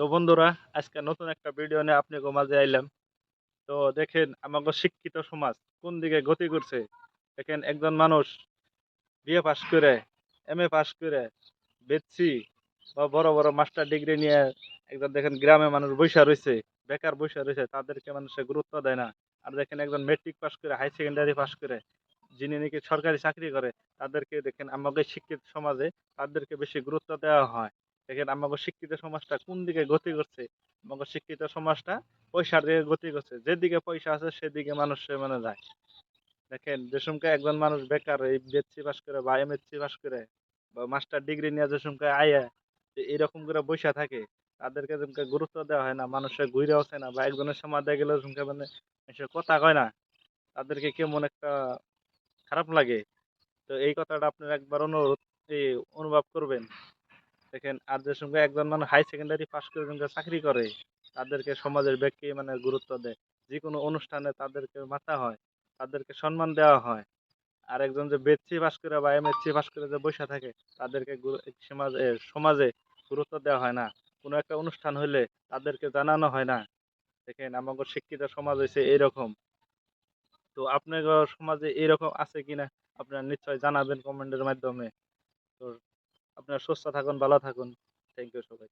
তো বন্ধুরা, আজকে নতুন একটা ভিডিও নিয়ে আপনি মাঝে আইলাম। তো দেখেন আমাকে শিক্ষিত সমাজ কোন দিকে গতি করছে? দেখেন, একজন মানুষ বিএ পাশ করে এম এ পাশ করে বেচছি বা বড় বড় মাস্টার ডিগ্রি নিয়ে একজন দেখেন গ্রামে মানুষ বৈশা রয়েছে, বেকার বৈশা রয়েছে, তাদেরকে মানুষে গুরুত্ব দেয় না। আর দেখেন, একজন মেট্রিক পাশ করে হাই সেকেন্ডারি পাশ করে, যিনি নাকি সরকারি চাকরি করে, তাদেরকে দেখেন আমাকে শিক্ষিত সমাজে তাদেরকে বেশি গুরুত্ব দেওয়া হয়। দেখেন আমাকে শিক্ষিত সমাজটা কোন দিকে গতি করছে? আমাকে শিক্ষিত সমাজটা পয়সার দিকে গতি করছে। যেদিকে পয়সা আছে সেদিকে মানুষ মানে যায়। দেখেন যে সমকে একজন মানুষ বেকার এই বিএসসি পাস করে বা এমএসসি পাস করে বা মাস্টার ডিগ্রি নিয়ে যে সমকে আয়া এরকম করে বৈশা থাকে, তাদেরকে যেমকে গুরুত্ব দেওয়া হয় না, মানুষের ঘুরে আসে না বা একজনের সমাধে গেলে যেমকে মানে এসে কথা কয় না, তাদেরকে কেমন একটা খারাপ লাগে। তো এই কথাটা আপনারা একবার অনুরোধ অনুভব করবেন। দেখেন, আর যে সঙ্গে একজন মানুষ হাই সেকেন্ডারি পাস করে চাকরি করে, তাদেরকে সমাজের ব্যক্তি মানে গুরুত্ব দেয়। যে কোনো অনুষ্ঠানে তাদেরকে মাথা হয়, তাদেরকে সম্মান দেওয়া হয়। আর একজন যে বেচসি পাস করে বা এমএসসি পাস করে যে বসে থাকে, তাদেরকে সমাজে সমাজে গুরুত্ব দেওয়া হয় না। কোনো একটা অনুষ্ঠান হলে তাদেরকে জানানো হয় না। দেখেন আমাদের শিক্ষিত সমাজ হয়েছে এইরকম তো আপনার সমাজে এরকম আছে কিনা, আপনারা নিশ্চয় জানাবেন কমেন্টের মাধ্যমে। তো আপনারা সুস্থ থাকুন ভালো থাকুন। থ্যাংক ইউ সবাই